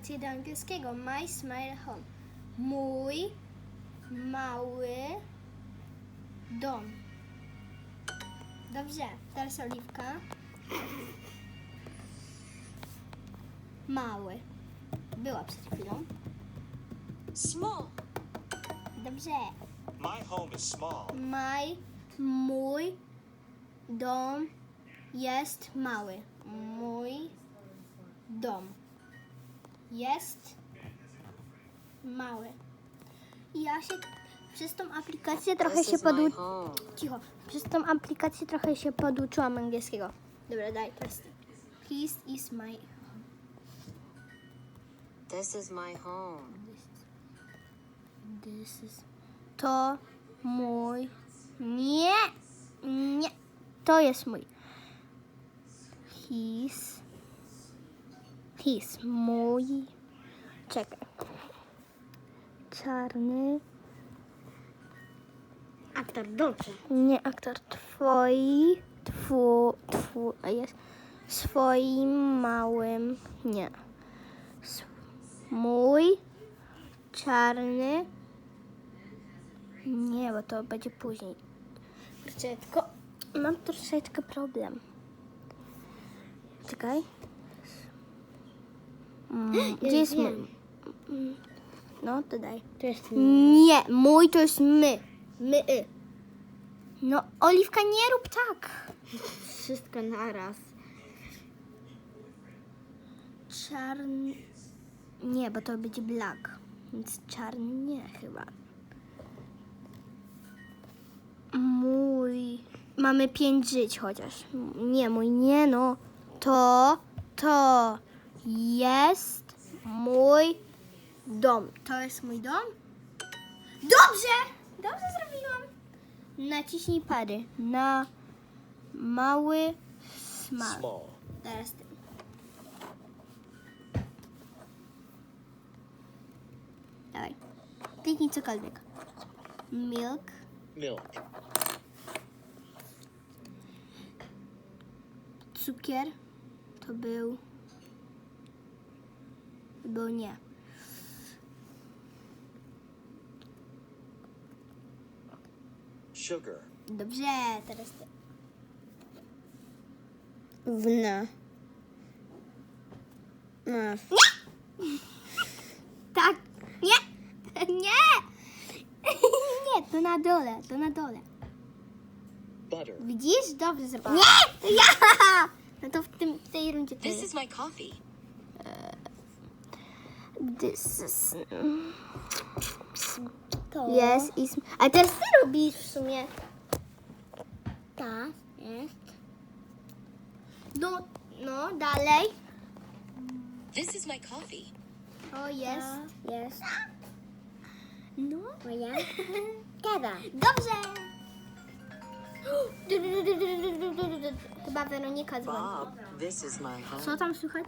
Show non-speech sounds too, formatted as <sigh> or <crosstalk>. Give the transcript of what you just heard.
aplikację do angielskiego. My Smile Home. Mój mały dom. Dobrze, teraz Oliwka. Mały. Była przed chwilą. Small. Dobrze. My home is small. My, mój dom jest mały. Mój dom jest mały. I ja się przez tą aplikację trochę się podu... home. Cicho. Przez tą aplikację trochę się poduczyłam angielskiego. Dobra, daj teraz. This is my This is my home. This is... To mój... Nie! Nie! To jest mój. His... His. Mój... Czekaj. Czarny... Aktor, dobrze. Nie, aktor. Twoi... Twu... Twu... A jest... Swoim małym... Nie. S- Mój... Czarny... Nie, bo to będzie później. Kurczę, tylko mam troszeczkę problem. Czekaj. Mm, gdzie jest mój? Mm, No, to daj. To jest Nie, mój to jest my. My. y. No, Oliwka, nie rób tak. wszystko naraz. Czarny. Nie, bo to będzie black. Więc czarny nie chyba. Mój. Mamy pięć żyć chociaż. Nie, mój nie, no. To, to jest mój dom. To jest mój dom? Dobrze! Dobrze zrobiłam. Naciśnij pary na mały smak. Small. Teraz ty. Dawaj. Kliknij cokolwiek. Milk. Milk. Cukier. To był... Nie. Sugar. Dobrze, teraz ty. Wna. No, Tak. Nie. <laughs> Nie. <laughs> Nie, to na dole, to na dole. Butter. Widzisz? Dobrze zrobiłam. Nie! <laughs> Ja! No to w, tym, w tej rundzie to This is my coffee. This is... to Yes, is... A teraz ty robisz w sumie. tak jest. No, no, dalej. This is my coffee. O, jest. Jest. No. Moja. Teraz. <laughs> Dobrze. <gasps> Chyba Weronika dzwoni. Bob, this is my home. Co tam słychać?